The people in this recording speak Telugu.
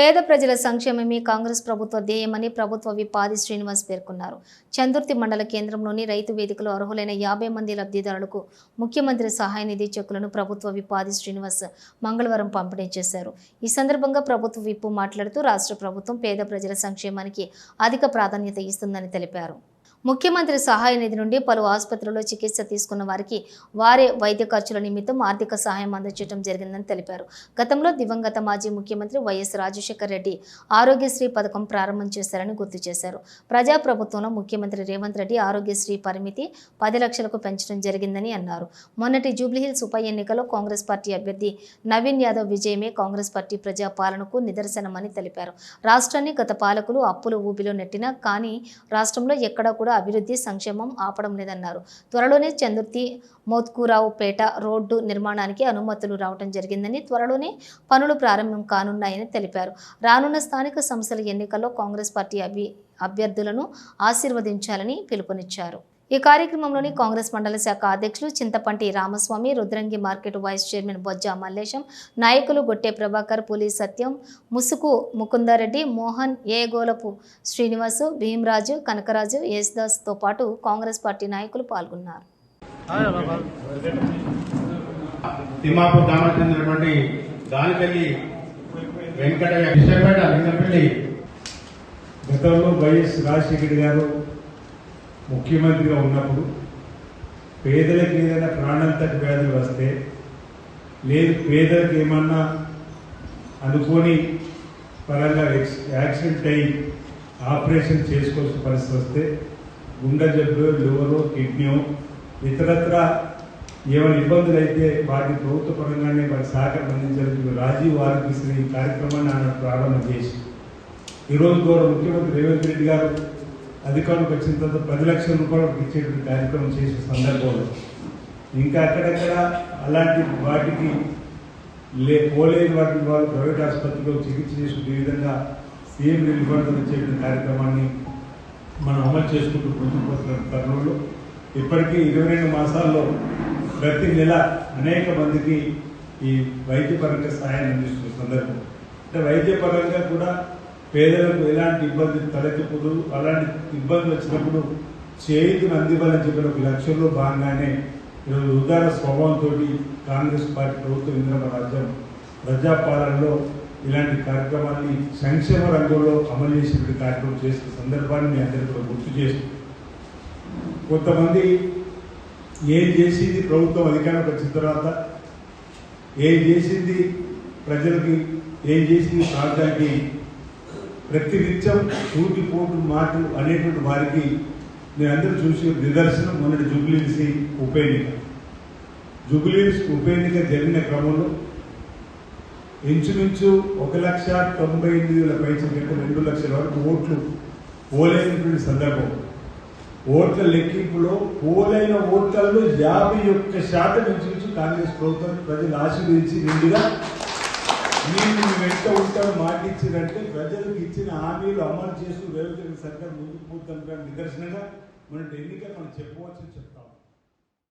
పేద ప్రజల సంక్షేమమే కాంగ్రెస్ ప్రభుత్వ ధ్యేయమని ప్రభుత్వ విపాది శ్రీనివాస్ పేర్కొన్నారు. చందుర్తి మండల కేంద్రంలోని రైతు వేదికలో అర్హులైన యాభై మంది లబ్ధిదారులకు ముఖ్యమంత్రి సహాయ నిధి చెక్కులను ప్రభుత్వ విపాది శ్రీనివాస్ మంగళవారం పంపిణీ చేశారు. ఈ సందర్భంగా ప్రభుత్వ విప్పు మాట్లాడుతూ రాష్ట్ర ప్రభుత్వం పేద ప్రజల సంక్షేమానికి అధిక ప్రాధాన్యత ఇస్తుందని తెలిపారు. ముఖ్యమంత్రి సహాయ నిధి నుండి పలు ఆసుపత్రుల్లో చికిత్స తీసుకున్న వారికి వారే వైద్య ఖర్చుల నిమిత్తం ఆర్థిక సహాయం అందజేయడం జరిగిందని తెలిపారు. గతంలో దివంగత మాజీ ముఖ్యమంత్రి వైఎస్ రాజశేఖర రెడ్డి ఆరోగ్యశ్రీ పథకం ప్రారంభం చేశారని గుర్తు చేశారు. ప్రజాప్రభుత్వంలో ముఖ్యమంత్రి రేవంత్ రెడ్డి ఆరోగ్యశ్రీ పరిమితి పది లక్షలకు పెంచడం జరిగిందని అన్నారు. మొన్నటి జూబ్లీహిల్స్ ఉప ఎన్నికలో కాంగ్రెస్ పార్టీ అభ్యర్థి నవీన్ యాదవ్ విజయమే కాంగ్రెస్ పార్టీ ప్రజా పాలనకు నిదర్శనమని తెలిపారు. రాష్ట్రాన్ని గత పాలకులు అప్పుల ఊబిలో నెట్టినా కానీ రాష్ట్రంలో ఎక్కడా కూడా అభివృద్ధి సంక్షేమం ఆపడం లేదన్నారు. త్వరలోనే చందుర్తి మోత్కూరావుపేట రోడ్డు నిర్మాణానికి అనుమతులు రావడం జరిగిందని త్వరలోనే పనులు ప్రారంభం కానున్నాయని తెలిపారు. రానున్న స్థానిక సంస్థల ఎన్నికల్లో కాంగ్రెస్ పార్టీ అభి అభ్యర్థులను ఆశీర్వదించాలని పిలుపునిచ్చారు. ఈ కార్యక్రమంలోని కాంగ్రెస్ మండల శాఖ అధ్యక్షులు Chintapanti Ramaswamy Rudrangi market vice chairman Bojja Mallesham నాయకులు గొట్టె ప్రభాకర్ పులి సత్యం ముసుకు ముకుందారెడ్డి మోహన్ ఏగోలపు శ్రీనివాసు భీమరాజు కనకరాజు యేసుదాస్తో పాటు కాంగ్రెస్ పార్టీ నాయకులు పాల్గొన్నారు. తిమ్మాపూర్ గ్రామానికి చెందినటువంటి గాలిపల్లి వెంకటయ్య విశాఖపేట లింగపల్లి. గతంలో వైఎస్ రాజశేఖర్ గారు ముఖ్యమంత్రిగా ఉన్నప్పుడు పేదలకు ఏదైనా ప్రాణాంతక వ్యాధులు వస్తే లేదు పేదలకు ఏమన్నా అనుకోని పరంగా యాక్సి- యాక్సిడెంట్ అయ్యి ఆపరేషన్ చేసుకోవాల్సిన పరిస్థితి వస్తే గుండె జబ్బు లివరు కిడ్నీ ఇతరత్ర ఏమైనా ఇబ్బందులు అయితే వాటి ప్రభుత్వ పరంగానే వారి సహకారం అందించడానికి రాజీవ్ ఆరోగ్యశ్రీ కార్యక్రమాన్ని ఆయన ప్రారంభం చేసి ఈరోజు గౌరవ ముఖ్యమంత్రి రేవంత్ రెడ్డి గారు అధికారులకు వచ్చిన తర్వాత పది లక్షల రూపాయలకు ఇచ్చేటువంటి కార్యక్రమం చేసిన సందర్భంలో ఇంకా అక్కడక్కడ అలాంటి వాటికి లే పోలేని వాటిని వాళ్ళు ప్రైవేట్ ఆసుపత్రిలో చికిత్స చేసుకునే విధంగా సీఎం రిలీఫ్ ఇచ్చేటువంటి కార్యక్రమాన్ని మనం అమలు చేసుకుంటూ ముందుకు పోతున్న తరుణంలో ఇప్పటికీ ఇరవై రెండు మాసాల్లో ప్రతి నెల అనేక మందికి ఈ వైద్యపరంగా సహాయాన్ని అందిస్తున్న సందర్భం. అంటే వైద్యపరంగా కూడా పేదలకు ఎలాంటి ఇబ్బంది తలెత్తకూడదు అలాంటి ఇబ్బంది వచ్చినప్పుడు చేయుతుని అందివ్వాలని చెప్పిన ఒక లక్ష్యంలో భాగంగానే ఈరోజు ఉదార స్వభావంతో కాంగ్రెస్ పార్టీ ప్రభుత్వం ఇంద్రమ రాజ్యం ప్రజాపాలనలో ఇలాంటి కార్యక్రమాన్ని సంక్షేమ రంగంలో అమలు చేసినటువంటి కార్యక్రమం చేసిన సందర్భాన్ని మీ అందరికీ గుర్తు చేస్తూ. కొంతమంది ఏం చేసింది ప్రభుత్వం అధికారంలోకి వచ్చిన తర్వాత ఏం చేసింది ప్రజలకి ఏం చేసింది ప్రాంతానికి ప్రతినిత్యం సూటిపోటు మాటు అనేటువంటి వారికి మీరందరూ చూసి నిదర్శనం మొన్నటి జూబ్లీస్ ఉప ఎన్నిక జూబ్లీస్ ఉప ఎన్నిక జరిగిన క్రమంలో ఇంచుమించు ఒక లక్ష తొంభై ఎనిమిది వేల పైసలు రెండు లక్షల వరకు ఓట్లు పోలైనటువంటి సందర్భం. ఓట్ల లెక్కింపులో పోలైన ఓట్లలో యాభై ఒక్క శాతం ఇంచుమించు కాంగ్రెస్ ప్రభుత్వం ప్రజలు ఆశీర్వదించి నిండుగా నేను వెంట ఉంటాను మాట ఇచ్చినట్టే ప్రజలకు ఇచ్చిన హామీలు అమలు చేస్తూ రేవంత్ రెడ్డి సర్కార్ ముందుకు పోతాం నిదర్శనంగా మన ఎన్నిక మనం చెప్పవచ్చని చెప్తాం.